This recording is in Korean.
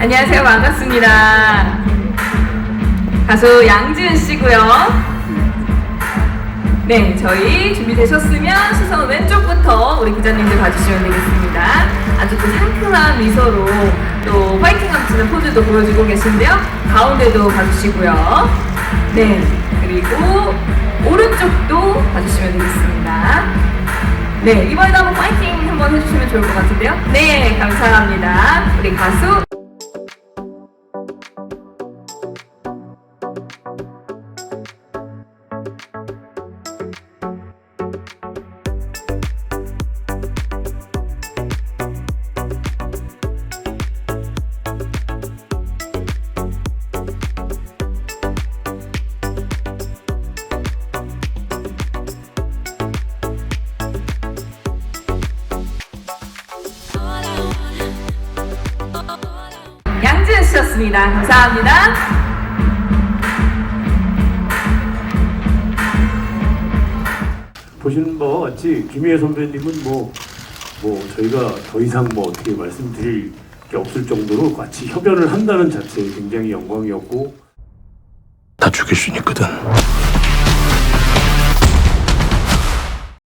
안녕하세요. 반갑습니다. 가수 양지은 씨고요. 네, 저희 준비되셨으면 시선 왼쪽부터 우리 기자님들 봐주시면 되겠습니다. 아주 또 상큼한 미소로 또 파이팅 넘치는 포즈도 보여주고 계신데요. 가운데도 봐주시고요. 네, 그리고 오른쪽도 봐주시면 되겠습니다. 네, 이번에도 한번 파이팅 한번 해주시면 좋을 것 같은데요. 네, 감사합니다. 우리 가수 씨였습니다. 감사합니다. 보시는 바와 같이 김희애 선배님은 뭐, 뭐 저희가 더 이상 뭐 어떻게 말씀드릴 게 없을 정도로 같이 협연을 한다는 자체에 굉장히 영광이었고 다 죽일 수 있거든.